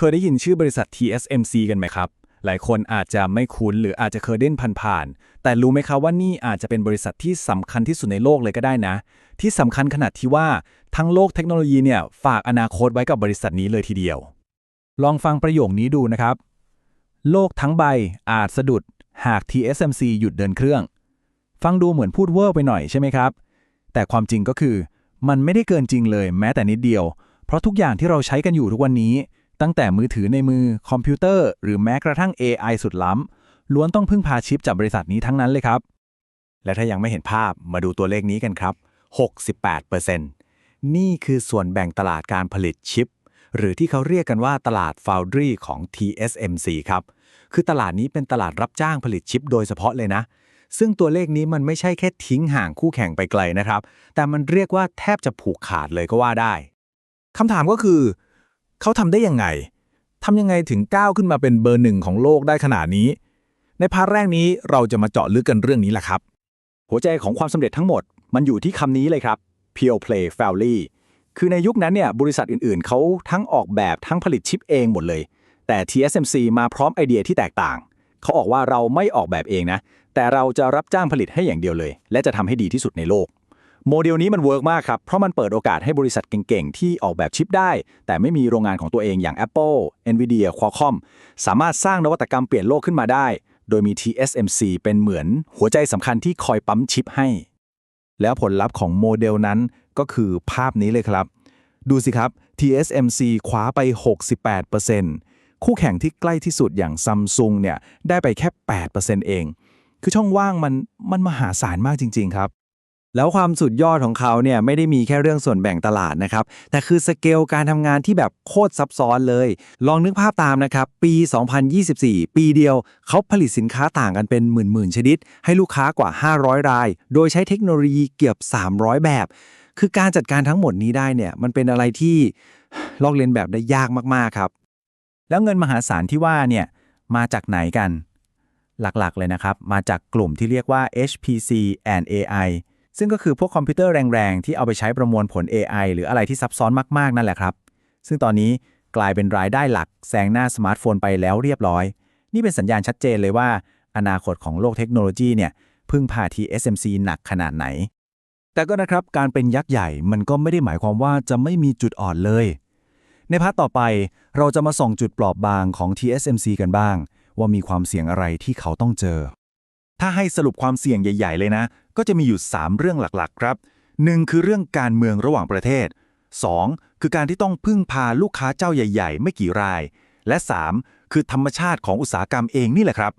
เคยได้ยินชื่อบริษัท TSMC กันไหมครับ หลายคนอาจจะไม่คุ้นหรืออาจจะเคยเด่นผ่านๆ แต่รู้ไหมครับว่านี่อาจจะเป็นบริษัทที่สำคัญที่สุดในโลกเลยก็ได้นะ ที่สำคัญขนาดที่ว่าทั้งโลกเทคโนโลยีเนี่ยฝากอนาคตไว้กับบริษัทนี้เลยทีเดียว ลองฟังประโยคนี้ดูนะครับ โลกทั้งใบอาจสะดุด หาก TSMC หยุดเดินเครื่อง ฟังดูเหมือนพูดเวอร์ไปหน่อยใช่ไหมครับ แต่ความจริงก็คือ มันไม่ได้เกินจริงเลยแม้แต่นิดเดียว เพราะทุกอย่างที่เราใช้กันอยู่ทุกวันนี้ ตั้งแต่มือถือในมือคอมพิวเตอร์ หรือแม้กระทั่ง AI สุดล้ำล้วนต้องพึ่งพาชิปจากบริษัทนี้ทั้งนั้นเลยครับ และถ้ายังไม่เห็นภาพมาดูตัวเลขนี้กันครับ 68%นี่คือส่วนแบ่งตลาดการผลิตชิป หรือที่เขาเรียกกันว่าตลาด Foundry ของ TSMC ครับ คือตลาดนี้เป็นตลาดรับจ้างผลิตชิปโดยเฉพาะเลยนะ ซึ่งตัวเลขนี้มันไม่ใช่แค่ทิ้งห่างคู่แข่งไปไกลนะครับ แต่มันเรียกว่าแทบจะผูกขาดเลยก็ว่าได้คำถามก็คือ เขาทำได้ยังไงทำยังไงถึงก้าวขึ้นมาเป็นเบอร์หนึ่งของโลกได้ขนาดนี้ ในพาร์ทแรกนี้เราจะมาเจาะลึกกันเรื่องนี้แหละครับ หัวใจของความสำเร็จทั้งหมดมันอยู่ที่คำนี้เลยครับ Pure Play Foundry คือในยุคนั้นเนี่ยบริษัทอื่นๆ เขาทั้งออกแบบทั้งผลิตชิปเองหมดเลย แต่ TSMC มาพร้อมไอเดียที่แตกต่าง เขาออกว่าเราไม่ออกแบบเองนะ แต่เราจะรับจ้างผลิตให้อย่างเดียวเลย และจะทำให้ดีที่สุดในโลก โมเดลนี้มันเวิร์กมากครับ เพราะมันเปิดโอกาสให้บริษัทเก่งๆ ที่ออกแบบชิปได้ แต่ไม่มีโรงงานของตัวเองอย่าง Apple, Nvidia, Qualcomm สามารถสร้างนวัตกรรมเปลี่ยนโลกขึ้นมาได้ โดยมี TSMC เป็นเหมือนหัวใจสำคัญที่คอยปั๊มชิปให้ แล้วผลลัพธ์ของโมเดลนั้นก็คือภาพนี้เลยครับ ดูสิครับ TSMC คว้าไป 68%คู่แข่งที่ใกล้ที่สุดอย่างซัมซุงเนี่ยได้ไปแค่ 8%เอง คือช่องว่างมันมันมหาศาลมากจริง ๆ ครับ แล้วความสุดยอดของเขาเนี่ยไม่ได้มีแค่เรื่องส่วนแบ่งตลาดนะครับ แต่คือสเกลการทำงานที่แบบโคตรซับซ้อนเลย ลองนึกภาพตามนะครับ ปี 2024 ปีเดียว เขาผลิตสินค้าต่างกันเป็นหมื่นๆ ชนิด ให้ลูกค้ากว่า 500 ราย โดยใช้เทคโนโลยีเกือบ 300 แบบ คือการจัดการทั้งหมดนี้ได้เนี่ยมันเป็นอะไรที่ลอกเลียนแบบได้ยากมากๆครับ แล้วเงินมหาศาลที่ว่าเนี่ยมาจากไหนกัน หลักๆเลยนะครับ มาจากกลุ่มที่เรียกว่า HPC and AI ซึ่งก็คือพวกคอมพิวเตอร์แรงๆ ที่เอาไปใช้ประมวลผล AI หรืออะไรที่ซับซ้อนมากๆ นั่นแหละครับ ซึ่งตอนนี้กลายเป็นรายได้หลักแซงหน้าสมาร์ทโฟนไปแล้วเรียบร้อย นี่เป็นสัญญาณชัดเจนเลยว่า อนาคตของโลกเทคโนโลยีเนี่ยพึ่งพา TSMC หนักขนาดไหน แต่ก็นะครับการเป็นยักษ์ใหญ่มันก็ไม่ได้หมายความว่าจะไม่มีจุดอ่อนเลย ในพาร์ทต่อไปเราจะมาส่องจุดเปลอบบางของ TSMC กันบ้าง ว่ามีความเสี่ยงอะไรที่เขาต้องเจอ ถ้าให้สรุปความเสี่ยงใหญ่ ๆ เลยนะ ก็จะมีอยู่ 3 เรื่องหลักๆ ครับ 1. คือเรื่องการเมืองระหว่างประเทศ 2. คือการที่ต้องพึ่งพาลูกค้าเจ้าใหญ่ ๆ ไม่กี่ราย และ 3. คือธรรมชาติของอุตสาหกรรมเองนี่แหละครับ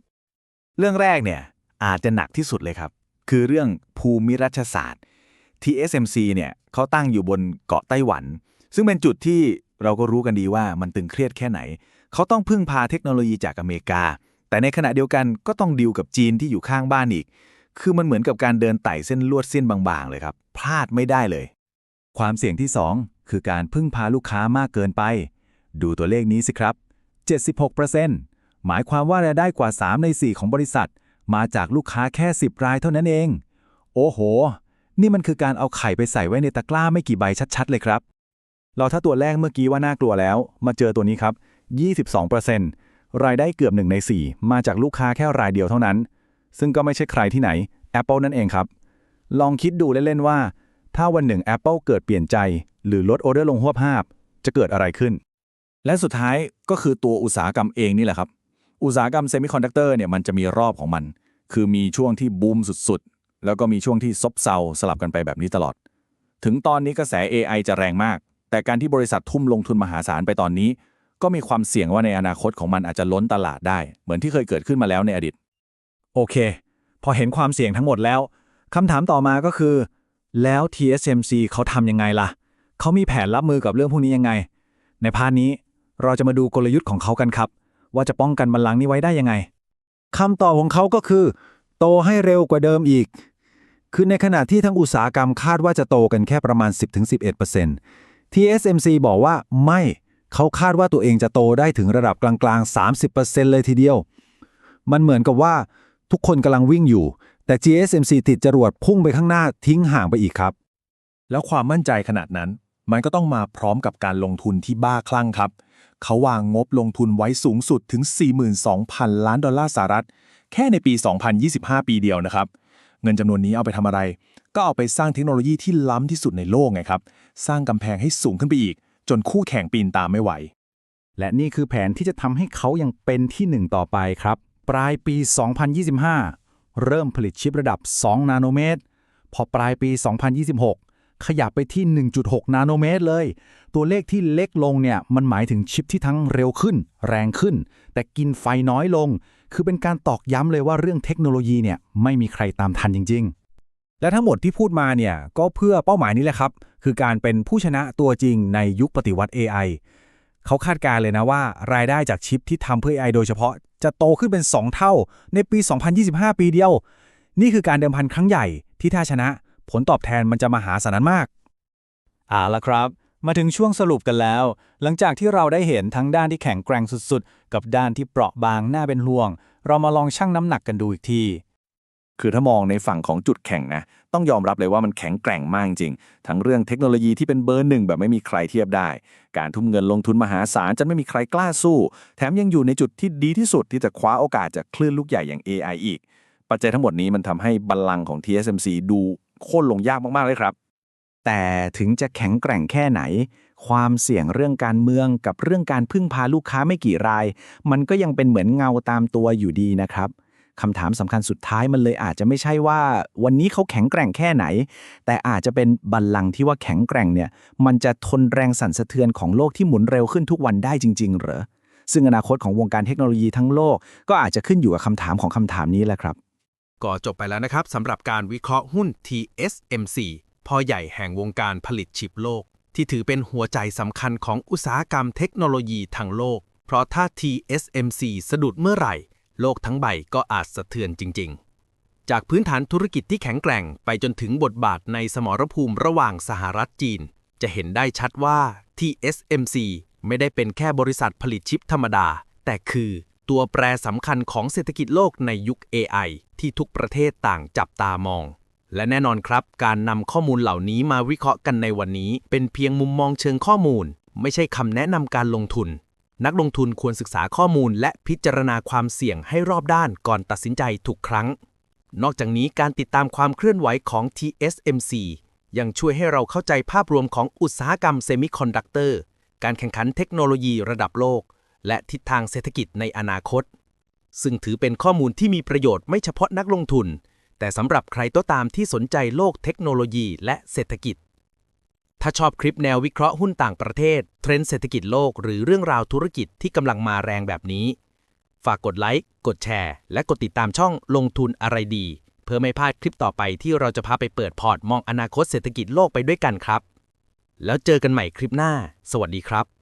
เรื่องแรกเนี่ยอาจจะหนักที่สุดเลยครับ คือเรื่องภูมิรัฐศาสตร์ TSMC เนี่ยเขาตั้งอยู่บนเกาะไต้หวัน ซึ่งเป็นจุดที่เราก็รู้กันดีว่ามันตึงเครียดแค่ไหน เขาต้องพึ่งพาเทคโนโลยีจากอเมริกา แต่ในขณะเดียวกันก็ต้องดีลกับจีนที่อยู่ข้างบ้านอีก คือมันเหมือนกับการเดินไต่เส้นลวดเส้นบางๆ เลยครับ พลาดไม่ได้เลย ความเสี่ยงที่ 2 คือการพึ่งพาลูกค้ามากเกินไป ดูตัวเลขนี้สิครับ 76%หมายความว่ารายได้กว่า 3 ใน 4 ของบริษัท มาจากลูกค้าแค่ 10 รายเท่านั้นเอง โอ้โห นี่มันคือการเอาไข่ไปใส่ไว้ในตะกร้าไม่กี่ใบชัดๆ เลยครับ เราถ้าตัวแรกเมื่อกี้ว่าน่ากลัวแล้ว มาเจอตัวนี้ครับ 22% รายได้เกือบ1ใน 4 มาจากลูกค้าแค่รายเดียวเท่านั้น ซึ่งก็ไม่ใช่ใครที่ไหน Apple นั่นเองครับ ลองคิดดูเล่น ๆ ว่า ถ้าวันหนึ่ง Apple เกิดเปลี่ยนใจ หรือลดออเดอร์ลงหัวภาพ จะเกิดอะไรขึ้น และสุดท้ายก็คือตัวอุตสาหกรรมเองนี่แหละครับ อุตสาหกรรมเซมิคอนดักเตอร์เนี่ยมันจะมีรอบของมัน คือมีช่วงที่บูมสุดๆ แล้วก็มีช่วงที่ซบเซาสลับกันไปแบบนี้ตลอด ถึงตอนนี้กระแส AI จะแรงมาก แต่การที่บริษัททุ่มลงทุนมหาศาลไปตอนนี้ ก็มีความเสี่ยงว่าในอนาคตของมันอาจจะล้นตลาดได้ เหมือนที่เคยเกิดขึ้นมาแล้วในอดีต โอเค พอเห็นความเสี่ยงทั้งหมดแล้วคำถามต่อมาก็คือ แล้ว TSMC เขาทำยังไงล่ะ เขามีแผนรับมือกับเรื่องพวกนี้ยังไง ในพาร์ทนี้เราจะมาดูกลยุทธ์ของเขากันครับ ว่าจะป้องกันบัลลังก์นี้ไว้ได้ยังไงคำตอบของเขาก็คือ โตให้เร็วกว่าเดิมอีก คือในขณะที่ทั้งอุตสาหกรรมคาดว่าจะโตกันแค่ประมาณ 10-11% TSMC บอกว่าไม่ เขาคาดว่าตัวเองจะโตได้ถึงระดับกลางๆ 30%เลยทีเดียว มันเหมือนกับว่าทุกคนกำลังวิ่งอยู่ แต่ TSMC ติดจรวดพุ่งไปข้างหน้าทิ้งห่างไปอีกครับ แล้วความมั่นใจขนาดนั้น มันก็ต้องมาพร้อมกับการลงทุนที่บ้าคลั่งครับ เขาวางงบลงทุนไว้สูงสุดถึง 42,000 ล้านดอลลาร์สหรัฐ แค่ในปี 2025 ปีเดียวนะครับ เงินจำนวนนี้เอาไปทำอะไร ก็เอาไปสร้างเทคโนโลยีที่ล้ำที่สุดในโลกไงครับ สร้างกำแพงให้สูงขึ้นไปอีก จนคู่แข่งปีนตามไม่ไหว และนี่คือแผนที่จะทำให้เขายังเป็นที่หนึ่งต่อไปครับ ปลายปี 2025 เริ่มผลิตชิประดับ 2 นาโนเมตร พอปลายปี 2026 ขยับไปที่ 1.6 นาโนเมตรเลย ตัวเลขที่เล็กลงเนี่ยมันหมายถึงชิปที่ทั้งเร็วขึ้น แรงขึ้น แต่กินไฟน้อยลง คือเป็นการตอกย้ำเลยว่าเรื่องเทคโนโลยีเนี่ยไม่มีใครตามทันจริง ๆ และทั้งหมดที่พูดมาเนี่ยก็เพื่อเป้าหมายนี้แหละครับ คือการเป็นผู้ชนะตัวจริงในยุคปฏิวัติ AI เขาคาดการณ์เลยนะว่ารายได้จากชิปที่ทำเพื่อ AI โดยเฉพาะ จะโตขึ้นเป็น 2 เท่าในปี 2025 ปีเดียว นี่คือการเดิมพันครั้งใหญ่ที่ถ้าชนะ ผลตอบแทนมันจะมหาศาลมากเอาละครับ มาถึงช่วงสรุปกันแล้ว หลังจากที่เราได้เห็นทั้งด้านที่แข็งแกร่งสุดๆ กับด้านที่เปราะบางน่าเป็นห่วง เรามาลองชั่งน้ำหนักกันดูอีกที คือถ้ามองในฝั่งของจุดแข็งนะต้องยอมรับเลยว่ามันแข็งแกร่งมากจริง ทั้งเรื่องเทคโนโลยีที่เป็นเบอร์หนึ่งแบบไม่มีใครเทียบได้ การทุ่มเงินลงทุนมหาศาลจนไม่มีใครกล้าสู้ แถมยังอยู่ในจุดที่ดีที่สุดที่จะคว้าโอกาสจากคลื่นลูกใหญ่อย่าง AI อีก ปัจจัยทั้งหมดนี้มันทำให้บัลลังก์ของ TSMC ดูโค่นลงยากมากๆเลยครับ แต่ถึงจะแข็งแกร่งแค่ไหน ความเสี่ยงเรื่องการเมืองกับเรื่องการพึ่งพาลูกค้าไม่กี่ราย มันก็ยังเป็นเหมือนเงาตามตัวอยู่ดีนะครับ คำถามสำคัญสุดท้ายมันเลยอาจจะไม่ใช่ว่า วันนี้เขาแข็งแกร่งแค่ไหน แต่อาจจะเป็นบัลลังก์ที่ว่าแข็งแกร่งเนี่ยมันจะทนแรงสั่นสะเทือนของโลกที่หมุนเร็วขึ้นทุกวันได้จริง ๆ เหรอซึ่งอนาคตของวงการเทคโนโลยีทั้งโลก ก็อาจจะขึ้นอยู่กับคำถามของคำถามนี้แหละครับ ก็จบไปแล้วนะครับสำหรับการวิเคราะห์หุ้น TSMC พ่อใหญ่แห่งวงการผลิตชิปโลก ที่ถือเป็นหัวใจสำคัญของอุตสาหกรรมเทคโนโลยีทั้งโลก เพราะถ้า TSMC สะดุดเมื่อไหร่ โลกทั้งใบก็อาจสะเทือนจริง ๆ จากพื้นฐานธุรกิจที่แข็งแกร่งไปจนถึงบทบาทในสมรภูมิระหว่างสหรัฐจีน จะเห็นได้ชัดว่า TSMC ไม่ได้เป็นแค่บริษัทผลิตชิปธรรมดา แต่คือตัวแปรสำคัญของเศรษฐกิจโลกในยุค AI ที่ทุกประเทศต่างจับตามอง และแน่นอนครับ การนำข้อมูลเหล่านี้มาวิเคราะห์กันในวันนี้ เป็นเพียงมุมมองเชิงข้อมูล ไม่ใช่คำแนะนำการลงทุน นักลงทุนควรศึกษาข้อมูลและพิจารณาความเสี่ยงให้รอบด้านก่อนตัดสินใจทุกครั้ง นอกจากนี้การติดตามความเคลื่อนไหวของ TSMC ยังช่วยให้เราเข้าใจภาพรวมของอุตสาหกรรมเซมิคอนดักเตอร์ การแข่งขันเทคโนโลยีระดับโลก และทิศทางเศรษฐกิจในอนาคต ซึ่งถือเป็นข้อมูลที่มีประโยชน์ไม่เฉพาะนักลงทุน แต่สำหรับใครก็ตามที่สนใจโลกเทคโนโลยีและเศรษฐกิจ ถ้าชอบคลิปแนววิเคราะห์หุ้นต่างประเทศ เทรนด์เศรษฐกิจโลกหรือเรื่องราวธุรกิจที่กำลังมาแรงแบบนี้ ฝากกดไลค์ กดแชร์ และกดติดตามช่องลงทุนอะไรดี เพื่อไม่พลาดคลิปต่อไปที่เราจะพาไปเปิดพอร์ตมองอนาคตเศรษฐกิจโลกไปด้วยกันครับ แล้วเจอกันใหม่คลิปหน้า สวัสดีครับ